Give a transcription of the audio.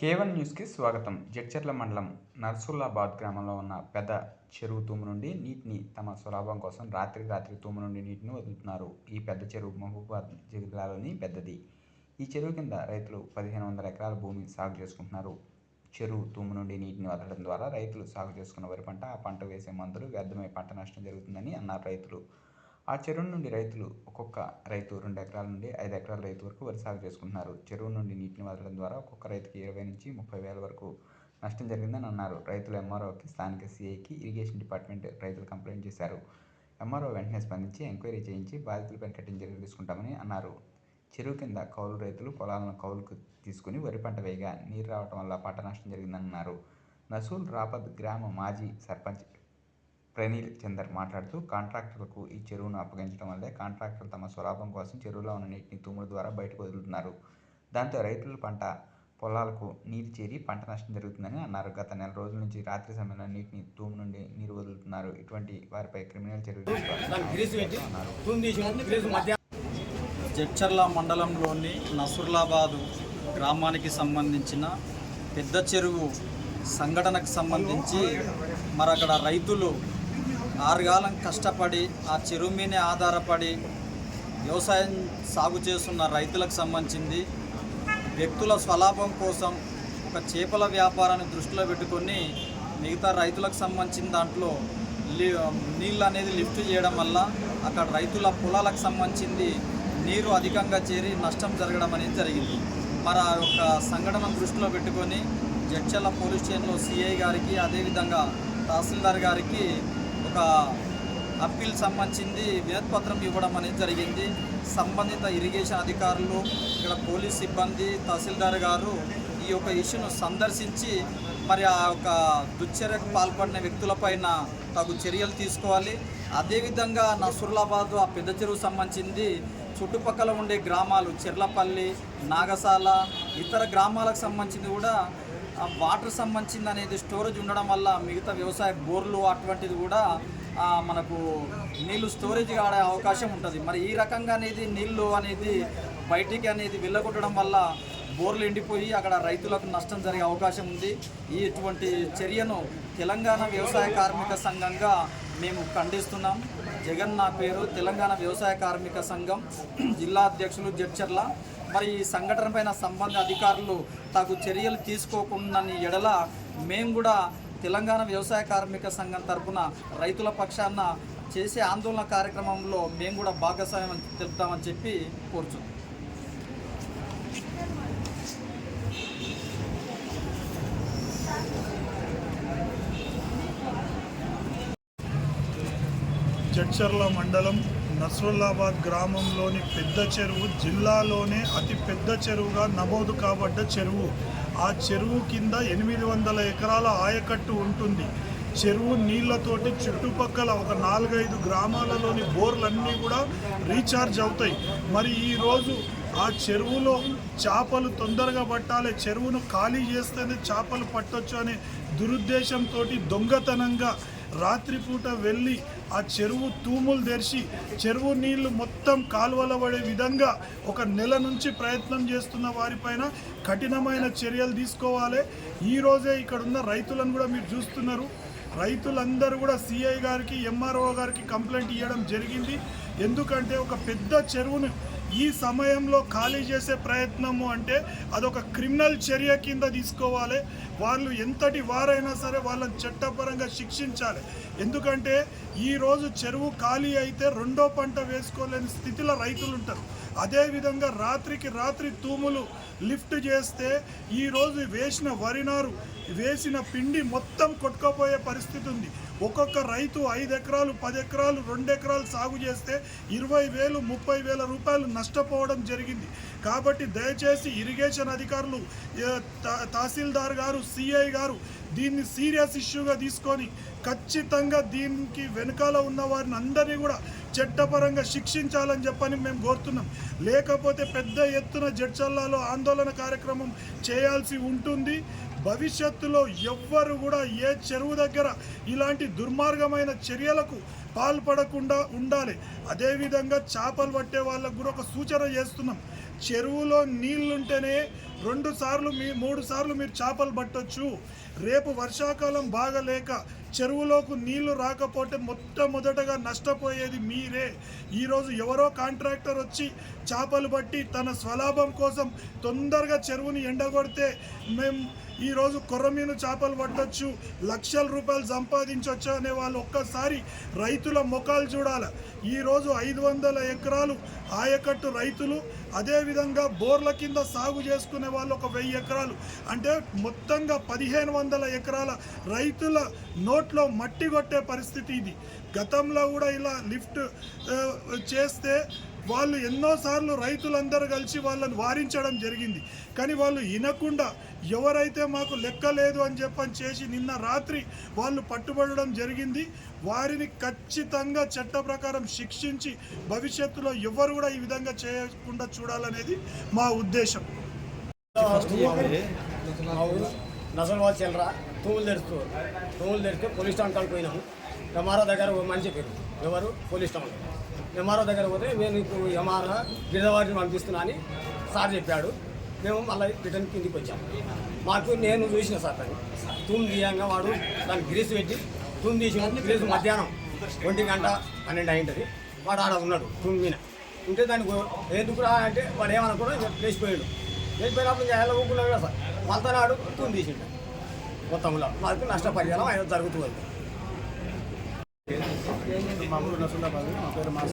కేవన్ న్యూస్కి స్వాగతం. జడ్చర్ల మండలం నర్సుల్లాబాద్ గ్రామంలో ఉన్న పెద్ద చెరువు తూము నుండి నీటిని తమ స్వలాభం కోసం రాత్రి రాత్రి తూము నుండి నీటిని వదులుతున్నారు. ఈ పెద్ద చెరువు మహబూబాద్ జిల్లాలోని పెద్దది. ఈ చెరువు కింద రైతులు పదిహేను వందల ఎకరాల భూమి సాగు చేసుకుంటున్నారు. చెరువు తూము నుండి నీటిని వదలడం ద్వారా రైతులు సాగు చేసుకున్న వరి పంట ఆ పంట వేసే మందులు వ్యర్థమై పంట నష్టం జరుగుతుందని అన్నారు రైతులు. ఆ చెరువు నుండి రైతులు ఒక్కొక్క రైతు రెండు ఎకరాల నుండి ఐదు ఎకరాల రైతు వరకు వరి సాగు చేసుకుంటున్నారు. చెరువు నుండి నీటిని వదలడం ద్వారా ఒక్కొక్క రైతుకి ఇరవై నుంచి ముప్పై వేల వరకు నష్టం జరిగిందని అన్నారు. రైతులు ఎంఆర్ఓకి స్థానిక సిఐకి ఇరిగేషన్ డిపార్ట్మెంట్ రైతులు కంప్లైంట్ చేశారు. ఎంఆర్ఓ వెంటనే స్పందించి ఎంక్వైరీ చేయించి బాధితులపై కఠిన చర్యలు తీసుకుంటామని అన్నారు. చెరువు కింద కౌలు రైతులు పొలాలను కౌలుకు తీసుకుని వరి పంట వేయగా నీరు రావటం వల్ల పంట నష్టం జరిగిందన్నారు. నసూల్ రాపద్ గ్రామ మాజీ సర్పంచ్ ప్రణీల్ చందర్ మాట్లాడుతూ కాంట్రాక్టర్లకు ఈ చెరువును అప్పగించడం వల్లే కాంట్రాక్టర్లు తమ స్వలాభం కోసం చెరువులో ఉన్న నీటిని తూముల ద్వారా బయటకు వదులుతున్నారు. దాంతో రైతుల పంట పొలాలకు నీరు చేరి పంట నష్టం జరుగుతుందని అన్నారు. గత నెల రోజుల నుంచి రాత్రి సమయంలో నీటిని తూము నుండి నీరు వదులుతున్నారు. ఇటువంటి వారిపై క్రిమినల్ చర్యలు జడ్చర్ల మండలంలోని నసుర్లాబాదు గ్రామానికి సంబంధించిన పెద్ద చెరువు సంఘటనకు సంబంధించి మరి అక్కడ రైతులు ఆరుగాలం కష్టపడి ఆ చెరువు మీదే ఆధారపడి వ్యవసాయం సాగు చేస్తున్న రైతులకు సంబంధించింది. వ్యక్తుల స్వలాభం కోసం ఒక చేపల వ్యాపారాన్ని దృష్టిలో పెట్టుకొని మిగతా రైతులకు సంబంధించిన దాంట్లో లి- నీళ్ళు అనేది లిఫ్ట్ చేయడం వల్ల అక్కడ రైతుల పొలాలకు సంబంధించింది నీరు అధికంగా చేరి నష్టం జరగడం అనేది జరిగింది. మరి ఆ యొక్క సంఘటన దృష్టిలో పెట్టుకొని జడ్చల్ల పోలీస్ స్టేషన్లో సిఐ గారికి అదేవిధంగా తహసీల్దార్ గారికి ఒక అప్పీల్ సంబంధించింది వినతిపత్రం ఇవ్వడం అనేది జరిగింది. సంబంధిత ఇరిగేషన్ అధికారులు ఇక్కడ పోలీస్ సిబ్బంది తహసీల్దార్ గారు ఈ యొక్క ఇష్యూను సందర్శించి మరి ఆ యొక్క దుశ్చర్యకు పాల్పడిన వ్యక్తులపైన తగు చర్యలు తీసుకోవాలి. అదేవిధంగా నసుర్లాబాద్ ఆ పెద్ద చెరువు సంబంధించింది చుట్టుపక్కల ఉండే గ్రామాలు చెర్లపల్లి నాగసాల ఇతర గ్రామాలకు సంబంధించింది కూడా వాటర్ సంబంధించింది అనేది స్టోరేజ్ ఉండడం వల్ల మిగతా వ్యవసాయ బోర్లు అటువంటిది కూడా మనకు నీళ్ళు స్టోరేజ్ ఆడే అవకాశం ఉంటుంది. మరి ఈ రకంగా అనేది నీళ్ళు అనేది బయటికి అనేది వెళ్ళగొట్టడం వల్ల బోర్లు ఎండిపోయి అక్కడ రైతులకు నష్టం జరిగే అవకాశం ఉంది. ఈ ఇటువంటి చర్యను తెలంగాణ వ్యవసాయ కార్మిక సంఘంగా మేము ఖండిస్తున్నాం. జగన్ నా పేరు తెలంగాణ వ్యవసాయ కార్మిక సంఘం జిల్లా అధ్యక్షులు జడ్చర్ల. మరి ఈ సంఘటన పైన సంబంధ అధికారులు తగు చర్యలు తీసుకోకుండా ఎడల మేము కూడా తెలంగాణ వ్యవసాయ కార్మిక సంఘం తరపున రైతుల పక్షాన చేసే ఆందోళన కార్యక్రమంలో మేము కూడా భాగస్వామ్యం తెలుపుతామని చెప్పి కోరుచున్నాం. జడ్చర్ల మండలం నస్రుల్లాబాద్ గ్రామంలోని పెద్ద చెరువు జిల్లాలోనే అతి పెద్ద చెరువుగా నమోదు కాబడ్డ చెరువు. ఆ చెరువు కింద ఎనిమిది వందల ఎకరాల ఆయకట్టు ఉంటుంది. చెరువు నీళ్ళతోటి చుట్టుపక్కల ఒక నాలుగైదు గ్రామాలలోని బోర్లన్నీ కూడా రీఛార్జ్ అవుతాయి. మరి ఈరోజు ఆ చెరువులో చేపలు తొందరగా పట్టాలి చెరువును ఖాళీ చేస్తేనే చేపలు పట్టొచ్చు అనే దురుద్దేశంతో దొంగతనంగా రాత్రిపూట వెళ్ళి ఆ చెరువు తూములు తెరిచి చెరువు నీళ్ళు మొత్తం కాలువల పడే విధంగా ఒక నెల నుంచి ప్రయత్నం చేస్తున్న వారిపైన కఠినమైన చర్యలు తీసుకోవాలి. ఈరోజే ఇక్కడ ఉన్న రైతులను కూడా మీరు చూస్తున్నారు. రైతులందరూ కూడా సిఐ గారికి ఎంఆర్ఓ గారికి కంప్లైంట్ ఇవ్వడం జరిగింది. ఎందుకంటే ఒక పెద్ద చెరువును ఈ సమయంలో ఖాళీ చేసే ప్రయత్నము అంటే అదొక క్రిమినల్ చర్య కింద తీసుకోవాలి. వాళ్ళు ఎంతటి వారైనా సరే వాళ్ళని చట్టపరంగా శిక్షించాలి. ఎందుకంటే ఈరోజు చెరువు ఖాళీ అయితే రెండో పంట వేసుకోలేని స్థితిలో రైతులు ఉంటారు. అదేవిధంగా రాత్రికి రాత్రి తూములు లిఫ్ట్ చేస్తే ఈరోజు వేసిన వరినారు వేసిన పిండి మొత్తం కొట్టుకుపోయే పరిస్థితి ఉంది. ఒక్కొక్క రైతు ఐదు ఎకరాలు పది ఎకరాలు రెండు ఎకరాలు సాగు చేస్తే ఇరవై వేలు ముప్పై వేల రూపాయలు నష్టపోవడం జరిగింది. కాబట్టి దయచేసి ఇరిగేషన్ అధికారులు తహసీల్దార్ గారు సిఐ గారు దీన్ని సీరియస్ ఇష్యూగా తీసుకొని ఖచ్చితంగా దీనికి వెనకాల ఉన్న వారిని అందరినీ కూడా చట్టపరంగా శిక్షించాలని చెప్పని మేము కోరుతున్నాం. లేకపోతే పెద్ద ఎత్తున జడ్చల్లాలో ఆందోళన కార్యక్రమం చేయాల్సి ఉంటుంది. భవిష్యత్తులో ఎవ్వరు కూడా ఏ చెరువు దగ్గర ఇలాంటి దుర్మార్గమైన చర్యలకు పాల్పడకుండా ఉండాలి. అదేవిధంగా చేపలు పట్టే వాళ్ళకు కూడా ఒక సూచన చేస్తున్నాం. చెరువులో నీళ్ళుంటేనే రెండు సార్లు మీ మూడు సార్లు మీరు చేపలు పట్టొచ్చు. రేపు వర్షాకాలం బాగలేక చెరువులోకి నీళ్ళు రాకపోతే మొట్టమొదటగా నష్టపోయేది మీరే. ఈరోజు ఎవరో కాంట్రాక్టర్ వచ్చి చేపలు పట్టి తన స్వలాభం కోసం తొందరగా చెరువుని ఎండగొడితే మేము ఈరోజు కొర్రమీను చేపలు పట్టొచ్చు లక్షల రూపాయలు సంపాదించవచ్చు అనే వాళ్ళు ఒక్కసారి రైతుల ముఖాలు చూడాలి. ఈరోజు ఐదు వందల ఎకరాలు ఆయకట్టు రైతులు అదేవిధంగా బోర్ల కింద సాగు చేసుకునే వాళ్ళు ఒక వెయ్యి ఎకరాలు. అంటే మొత్తంగా పదిహేను వందల ఎకరాల రైతుల నోట్లో మట్టి కొట్టే పరిస్థితి ఇది. గతంలో కూడా ఇలా లిఫ్ట్ చేస్తే వాళ్ళు ఎన్నోసార్లు రైతులందరూ కలిసి వాళ్ళని వారించడం జరిగింది. కానీ వాళ్ళు వినకుండా ఎవరైతే మాకు లెక్క లేదు అని చెప్పని చేసి నిన్న రాత్రి వాళ్ళు పట్టుబడడం జరిగింది. వారిని ఖచ్చితంగా చట్ట ప్రకారం శిక్షించి భవిష్యత్తులో ఎవరు కూడా ఈ విధంగా చేయకుండా చూడాలనేది మా ఉద్దేశం. నజర్వాల్ చెల్లరా తూములు తెరుస్తూ తూములు తెరిస్తే పోలీస్ స్టేషన్ కాడికి పోయినాము. ఎంఆర్ఓ దగ్గర మనిషి ఎవరు? పోలీస్ స్టేషన్ ఎంఆర్ఓ దగ్గర పోతే నేను ఇప్పుడు ఎంఆర్ఓ గిరిజవాడిని పంపిస్తున్నా అని సార్ చెప్పాడు. మేము మళ్ళీ రిటర్న్ కిందికి వచ్చాము మాకు నేను చూసిన సార్ దాన్ని. తూము తీయంగా వాడు దాన్ని గ్రీస్ పెట్టి తూము తీసి గ్రీస్ మధ్యాహ్నం ఒంటి గంట పన్నెండు అయింటది. వాడు ఆడ ఉన్నాడు తూము మీద. ఉంటే దానికి ఎందుకు రా అంటే వాడు ఏమనుకున్నా లేచిపోయాడు. లేచిపోయినప్పుడు ఎలా ఊపుకున్నాడు కదా సార్. మళ్ళీ నాడు తూము తీసిండు. మొత్తంలో మాకు నష్టపరిహారం ఆయన జరుగుతుంది మా ఊరు మా పేరు మా